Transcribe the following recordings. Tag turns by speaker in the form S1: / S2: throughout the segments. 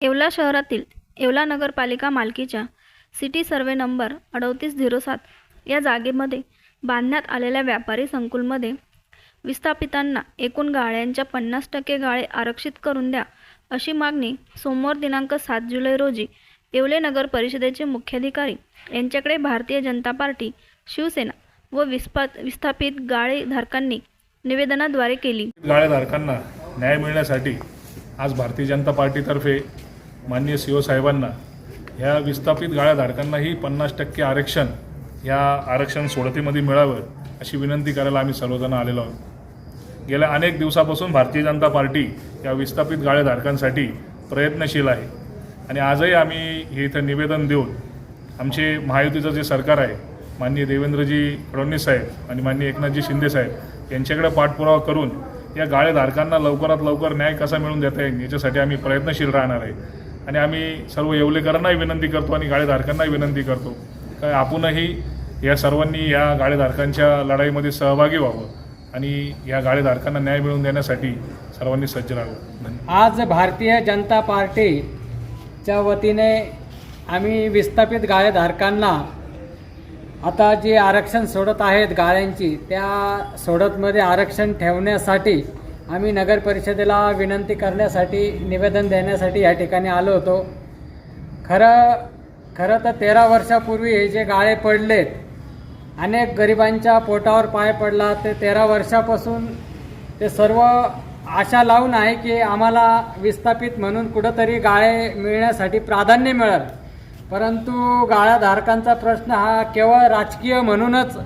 S1: येवला शहरातील येवला नगरपालिका मालकीच्या सिटी सर्वे नंबर अडतीस झिरो सात या जागेमध्ये बांधण्यात आलेल्या व्यापारी संकुलमध्ये विस्थापितांना एकूण गाळ्यांच्या पन्नास टक्के गाळे आरक्षित करून द्या अशी मागणी सोमवार दिनांक सात जुलै रोजी येवले नगर परिषदेचे मुख्याधिकारी यांच्याकडे भारतीय जनता पार्टी शिवसेना व विस्पात विस्थापित गाळेधारकांनी निवेदनाद्वारे केली.
S2: गाळेधारकांना न्याय मिळण्यासाठी आज भारतीय जनता पार्टीतर्फे माननीय सी ओ साहेबांना ह्या विस्थापित गाळ्याधारकांनाही पन्नास टक्के आरक्षण ह्या आरक्षण सोडतीमध्ये मिळावं अशी विनंती करायला आम्ही सर्वजण आलेलो आहोत. गेल्या अनेक दिवसापासून भारतीय जनता पार्टी या विस्थापित गाळेधारकांसाठी प्रयत्नशील आहे आणि आजही आम्ही हे इथं निवेदन देऊन आमचे महायुतीचं जे सरकार आहे माननीय देवेंद्रजी फडणवीस साहेब आणि माननीय एकनाथजी शिंदे साहेब यांच्याकडे पाठपुरावा करून या गाळेधारकांना लवकरात लवकर न्याय कसा मिळवून देता येईल याच्यासाठी आम्ही प्रयत्नशील राहणार आहे. आणि आम्ही सर्व येवलेकरांनाही विनंती करतो आणि गाळेधारकांनाही विनंती करतो काय आपणही या सर्वांनी या गाळेधारकांच्या लढाईमध्ये सहभागी व्हावं आणि या गाळेधारकांना न्याय मिळवून देण्यासाठी सर्वांनी सज्ज राहावं.
S3: आज भारतीय जनता पार्टीच्या वतीने आम्ही विस्थापित गाळेधारकांना आता जे आरक्षण सोडत आहेत गाळ्यांची त्या सोडतमध्ये आरक्षण ठेवण्यासाठी आम्ही नगर परिषदेला विनंती करण्यासाठी निवेदन देण्यासाठी या ठिकाणी आलो होतो. खरं खरं तर तेरा वर्षापूर्वी हे जे गाळे पडलेत अनेक गरिबांच्या पोटावर पाय पडला ते तेरा वर्षापासून ते सर्व आशा लावून आहे की आम्हाला विस्थापित म्हणून कुठंतरी गाळे मिळण्यासाठी प्राधान्य मिळेल. परंतु गाळ्याधारकांचा प्रश्न हा केवळ राजकीय म्हणूनच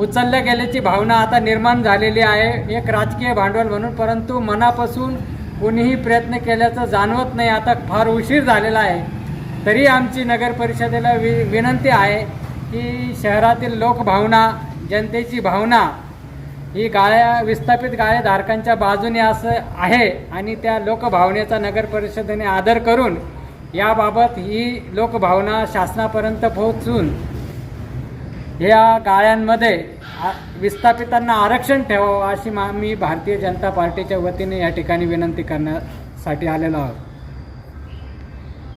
S3: उचलल्या गेल्याची भावना आता निर्माण झालेली आहे. एक राजकीय भांडवल म्हणून परंतु मनापासून कोणीही प्रयत्न केल्याचं जाणवत नाही. आता फार उशीर झालेला आहे. तरी आमची नगर परिषदेला वि विनंती आहे की शहरातील लोकभावना जनतेची भावना ही गाळ्या विस्थापित गाळेधारकांच्या बाजूने असं आहे आणि त्या लोकभावनेचा नगर परिषदेने आदर करून याबाबत ही लोकभावना शासनापर्यंत पोहोचून या गाळ्यांमध्ये आ- विस्थापितांना आरक्षण ठेवावं अशी मा मी भारतीय जनता पार्टीच्या वतीने या ठिकाणी विनंती करण्यासाठी आलेलो आहोत.